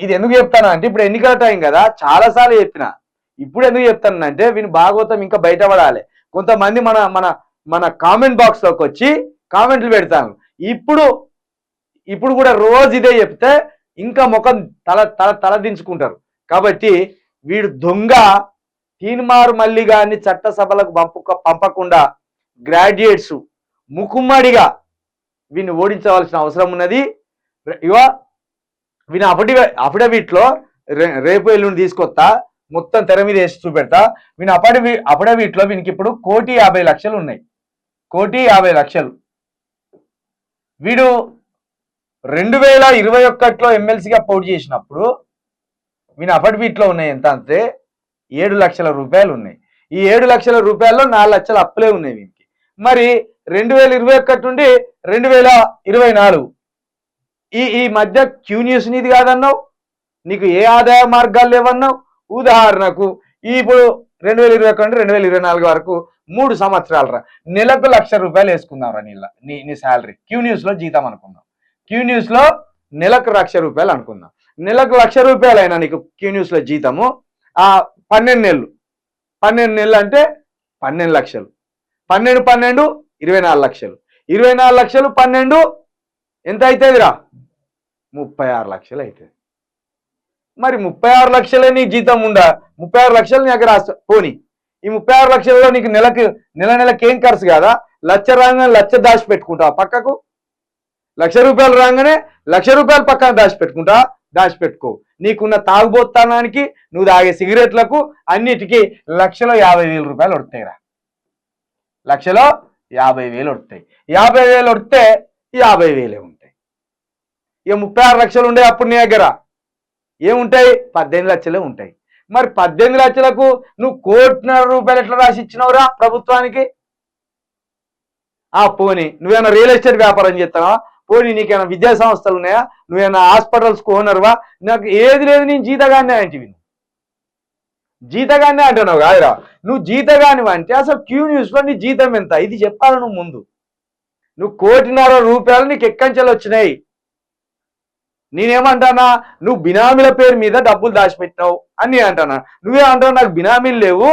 ఇది ఎందుకు చెప్తాను అంటే ఇప్పుడు ఎన్నికల టైం కదా చాలా సార్లు చెప్పిన. ఇప్పుడు ఎందుకు చెప్తాను అంటే వీని భాగవతం ఇంకా బయటపడాలి. కొంతమంది మన మన మన కామెంట్ బాక్స్లోకి వచ్చి కామెంట్లు పెడతాను ఇప్పుడు ఇప్పుడు కూడా రోజు ఇదే చెప్తే ఇంకా ముఖం తల తల తల దించుకుంటారు. కాబట్టి వీడు దొంగ తీన్మారు మల్లి గారిని చట్టసభలకు పంపు పంపకుండా గ్రాడ్యుయేట్స్ ముకుమ్మడిగా వీడిని ఓడించవలసిన అవసరం ఉన్నది. ఇవా వీని అఫిడవి అఫిడవిట్లో రే రేపు ఎల్లుండి తీసుకొస్తా మొత్తం తెర మీద వేసి చూపెడతా. వీని అఫిడవి అఫిడవిట్లో వీనికి ఇప్పుడు కోటి యాభై లక్షలు ఉన్నాయి. కోటి యాభై లక్షలు. వీడు రెండు వేల ఇరవై ఒక్కటిలో ఎమ్మెల్సీగా పోటీ చేసినప్పుడు వీని అఫిడవిట్లో ఉన్నాయి ఎంత అంటే ఏడు లక్షల రూపాయలు ఉన్నాయి. ఈ ఏడు లక్షల రూపాయల్లో నాలుగు లక్షల అప్పులే ఉన్నాయి వీనికి. మరి రెండు వేల ఇరవై ఒకటి నుండి రెండు వేల ఇరవై నాలుగు ఈ ఈ మధ్య క్యూ న్యూస్ నీది కాదన్నావు? నీకు ఏ ఆదాయ మార్గాలు లేవన్నావు? ఉదాహరణకు ఇప్పుడు రెండు వేల ఇరవై ఒకటి రెండు వేల ఇరవై నాలుగు వరకు మూడు సంవత్సరాలు రా నెలకు లక్ష రూపాయలు వేసుకుందాం రా నీళ్ళ నీ నీ శాలరీ క్యూ న్యూస్లో జీతం అనుకుందాం క్యూ న్యూస్లో నెలకు లక్ష రూపాయలు అనుకుందాం నెలకు లక్ష రూపాయలు అయినా నీకు క్యూ న్యూస్లో జీతము ఆ పన్నెండు నెలలు. పన్నెండు నెలలు అంటే పన్నెండు లక్షలు. పన్నెండు పన్నెండు ఇరవై నాలుగు లక్షలు. ఇరవై నాలుగు లక్షలు పన్నెండు ఎంత అవుతుందిరా ముప్పై ఆరు లక్షలు అవుతుంది మరి ముప్పై ఆరు లక్షలే నీ జీతం ఉందా? ముప్పై ఆరు లక్షలు నీ దగ్గర పోని పోనీ. ఈ ముప్పై ఆరు లక్షలలో నీకు నెలకు నెల నెలకి ఏం ఖర్చు కాదా? లక్ష రాగానే లక్ష దాచి పెట్టుకుంటా పక్కకు? లక్ష రూపాయలు రాగానే లక్ష రూపాయలు పక్కన దాచి పెట్టుకుంటా దాచి పెట్టుకో నీకున్న తాగుబోతానానికి నువ్వు తాగే సిగరెట్లకు అన్నిటికీ లక్షలో యాభై వేల రూపాయలు వస్తాయిరా లక్షలో యాభై వేలు వస్తాయి యాభై వేలు వస్తే యాభై వేలే ఉంది ఇక ముప్పై ఆరు లక్షలు ఉండే అప్పుడు నీ దగ్గర? ఏముంటాయి? పద్దెనిమిది లక్షలే ఉంటాయి. మరి పద్దెనిమిది లక్షలకు నువ్వు కోటిన్నర రూపాయలు ఎట్లా రాసి ఇచ్చినావురా ప్రభుత్వానికి? ఆ పోనీ. నువ్వేమైనా రియల్ ఎస్టేట్ వ్యాపారం చేస్తావా? పోనీ నీకేమైనా విద్యా సంస్థలు ఉన్నాయా? నువ్వేమైనా హాస్పిటల్స్ ఓనర్వా? నాకు ఏది లేదు నేను జీతగానే అంటే విను జీతగానే అంటున్నావు కాదురా. నువ్వు జీతగాని అంటే అసలు క్యూ న్యూస్లో నీ జీతం ఎంత? ఇది చెప్పాలి నువ్వు ముందు. నువ్వు కోటిన్నర రూపాయలు నీకు ఎక్కంచెలు వచ్చినాయి. నేనేమంటానా? నువ్వు బినామీల పేరు మీద డబ్బులు దాచిపెట్టినావు అని నేను అంటానా. నువ్వే అంటావు నాకు బినామీలు లేవు.